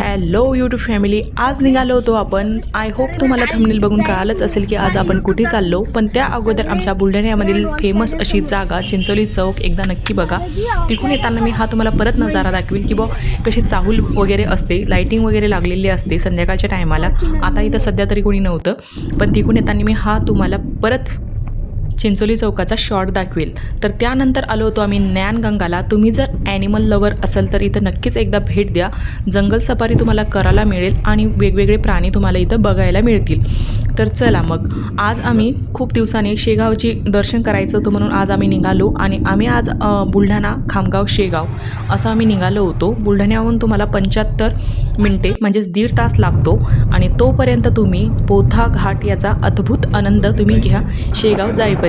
Hello YouTube family आज निघालो होतो आपण. आय होप तुम्हाला थंबनेल बघून कळालंच असेल की आज आपण कुठे चाललो. पण त्या अगोदर आमच्या बुलढाण्यामधील फेमस अशी जागा चिंचोली चौक एकदा नक्की बघा. तिकडून येताना मी हा तुम्हाला परत नजारा दाखवेल की बा कशी चाहूल वगैरे असते लाईटिंग वगैरे लागलेली असते संध्याकाळच्या टायमाला आता इथं सध्या तरी कोणी नव्हतं. पण तिकडून येताना मी हा तुम्हाला परत चिंचोली चौकाचा शॉर्ट दाखवेल. तर त्यानंतर आलो होतो आम्ही ज्ञानगंगाला. तुम्ही जर ॲनिमल लवर असाल तर इथं नक्कीच एकदा भेट द्या. जंगल सफारी तुम्हाला करायला मिळेल आणि वेगवेगळे प्राणी तुम्हाला इथं बघायला मिळतील. तर चला मग. आज आम्ही खूप दिवसांनी शेगावची दर्शन करायचं होतं म्हणून आज आम्ही निघालो आणि आम्ही आज बुलढाणा खामगाव शेगाव असं आम्ही निघालो होतो. बुलढाण्याहून तुम्हाला पंच्याहत्तर मिनटे म्हणजेच दीड तास लागतो आणि तोपर्यंत तुम्ही पोथा घाट याचा अद्भुत आनंद तुम्ही घ्या. शेगाव जाईपर्यंत.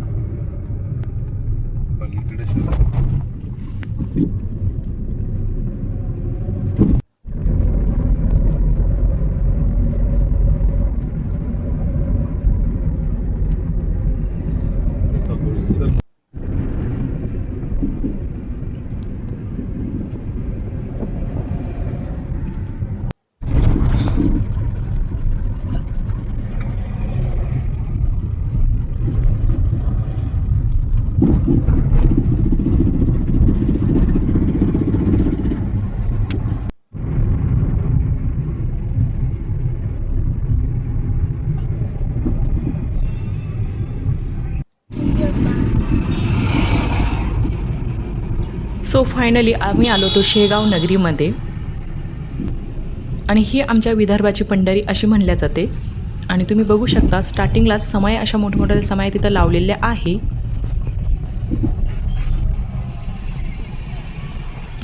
सो फायनली आम्ही आलो तो शेगाव नगरीमध्ये. आणि ही आमच्या विदर्भाची पंढरी अशी म्हणल्या जाते. आणि तुम्ही बघू शकता स्टार्टिंगला समय अशा मोठमोठ्या समय तिथं लावलेल्या आहे.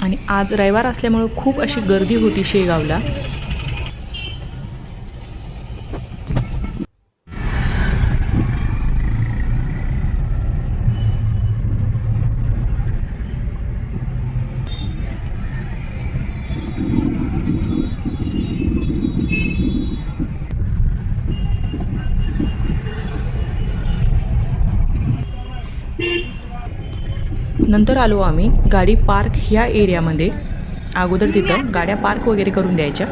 आणि आज रविवार असल्यामुळं खूप अशी गर्दी होती शेगावला. नंतर आलो आम्ही गाडी पार्क ह्या एरियामध्ये. अगोदर तिथं गाड्या पार्क वगैरे करून द्यायच्या.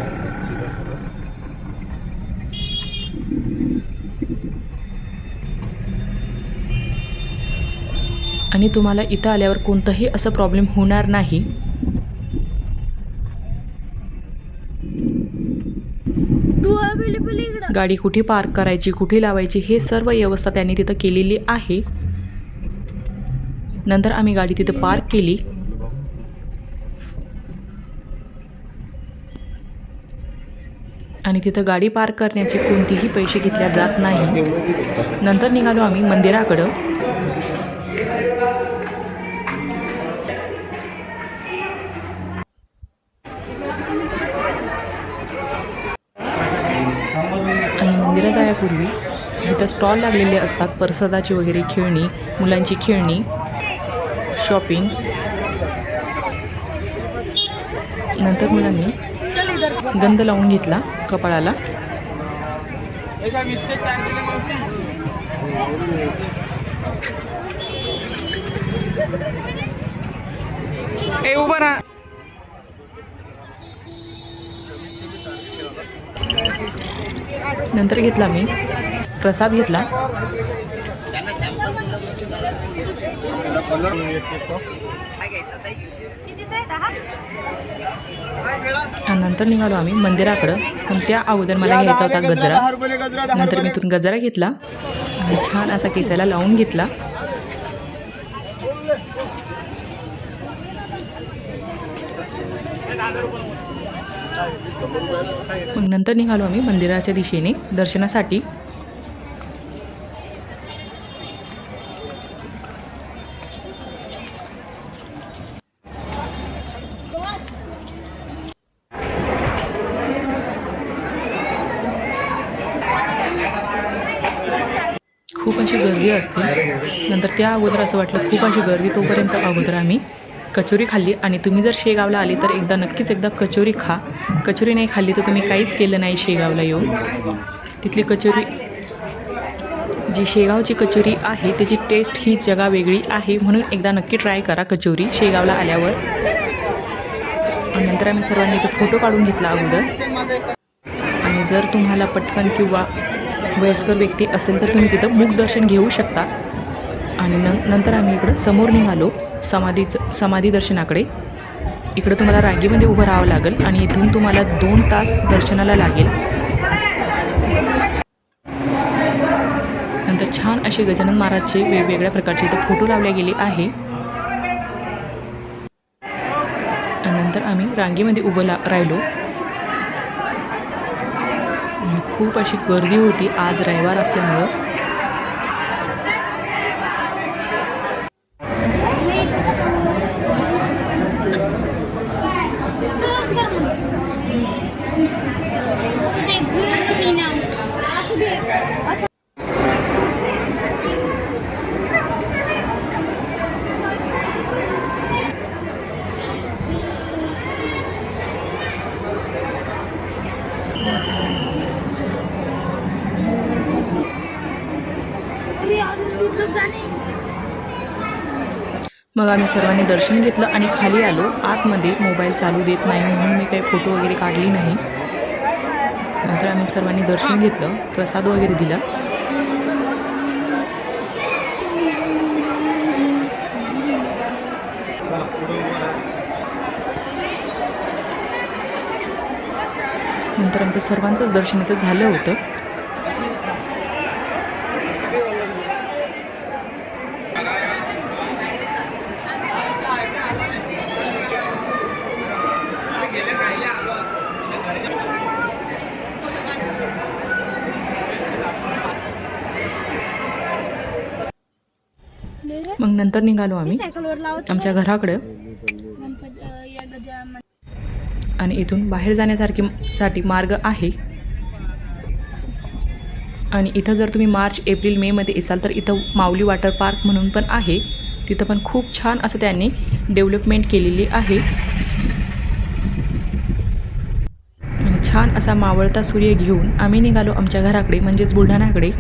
आणि तुम्हाला इथं आल्यावर कोणतंही असं प्रॉब्लेम होणार नाही. गाडी कुठे पार्क करायची कुठे लावायची हे सर्व व्यवस्था त्यांनी तिथं केलेली आहे. नंतर आम्ही गाडी तिथं पार्क केली. आणि तिथं गाडी पार्क करण्याचे कोणतेही पैसे घेतल्या जात नाही. नंतर निघालो आम्ही मंदिराकडं. आणि मंदिरात जाण्यापूर्वी इथं स्टॉल लागलेले असतात प्रसादाची वगैरे खेळणी मुलांची खेळणी. शॉपिंग. नंतर मुलांनी गंध लावून घेतला कपाळाला. ए उभं राहा. नंतर घेतला मी. प्रसाद घेतला आणि नंतर निघालो आम्ही मंदिराकडं. पण त्या अगोदर मला घ्यायचा होता गजरा. नंतर मी इथून गजरा घेतला आणि छान असा केसाला लावून घेतला. मग नंतर निघालो आम्ही मंदिराच्या दिशेने दर्शनासाठी. अशी गर्दी असते. नंतर त्या अगोदर असं वाटलं खूप अशी गर्दी तोपर्यंत अगोदर आम्ही कचोरी खाल्ली. आणि तुम्ही जर शेगावला आली तर एकदा नक्कीच एकदा कचोरी खा. कचोरी नाही खाल्ली तर तुम्ही काहीच केलं नाही शेगावला येऊन. तिथली कचोरी जी शेगावची कचोरी आहे त्याची टेस्ट ही जगा वेगळी आहे. म्हणून एकदा नक्की ट्राय करा कचोरी शेगावला आल्यावर. आणि नंतर आम्ही सर्वांनी तो फोटो काढून घेतला अगोदर. आणि जर तुम्हाला पटकन किंवा वयस्कर व्यक्ती असेल तर तुम्ही तिथं मुखदर्शन घेऊ शकता. आणि न नंतर आम्ही इकडं समोर निघालो समाधीचं समाधी दर्शनाकडे. इकडं तुम्हाला रांगेमध्ये उभं राहावं लागेल आणि इथून तुम्हाला दोन तास दर्शनाला लागेल. नंतर छान असे गजानन महाराजचे वेगवेगळ्या प्रकारचे इथं फोटो लावले गेले आहे. आणि नंतर आम्ही रांगेमध्ये उभं ला राहिलो. खूप अशी गर्दी होती आज रविवार असल्यामुळं असं ते झूम मी ना असं बी असं अरे अजून तिथलं जाणे मग आम्ही सर्वांनी दर्शन घेतलं आणि खाली आलो. आतमध्ये मोबाईल चालू देत नाही म्हणून मी काही फोटो वगैरे काढली नाही. नंतर आम्ही सर्वांनी दर्शन घेतलं प्रसाद वगैरे दिला. नंतर आमचं सर्वांचंच दर्शन इथं झालं होतं. मग नंतर निघालो आम्ही. आमच्या घराकडं. आणि इथून बाहेर जाण्यासारखी साठी मार्ग आहे. आणि इथं जर तुम्ही मार्च एप्रिल मेमध्ये येसाल तर इथं माऊली वॉटर पार्क म्हणून पण आहे. तिथं पण खूप छान असं त्यांनी डेव्हलपमेंट केलेली आहे. आणि छान असा मावळता सूर्य घेऊन आम्ही निघालो आमच्या घराकडे म्हणजेच बुलढाण्याकडे.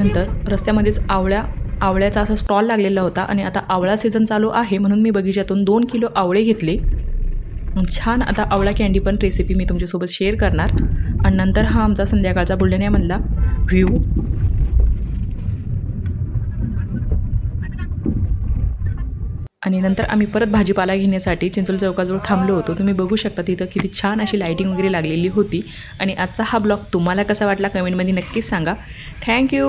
आल्यानंतर नंतर रस्त्यामध्येच आवळ्या आवळ्याचा असा स्टॉल लागलेला होता आणि आता आवळा सीझन चालू आहे म्हणून मी बगीच्यातून दोन किलो आवळे घेतले. छान आता आवळा कॅन्डी पण रेसिपी मी तुमच्यासोबत शेअर करणार. आणि नंतर हा आमचा संध्याकाळचा बुलढाण्यामधला व्ह्यू आणि नंतर आम्ही परत भाजीपाला घेण्यासाठी चिंचोल चौकाजवळ थांबलो होतो. तुम्ही बघू शकता तिथं किती छान अशी लाईटिंग वगैरे लागलेली होती. आणि आजचा हा ब्लॉग तुम्हाला कसा वाटला कमेंटमध्ये नक्कीच सांगा. थँक्यू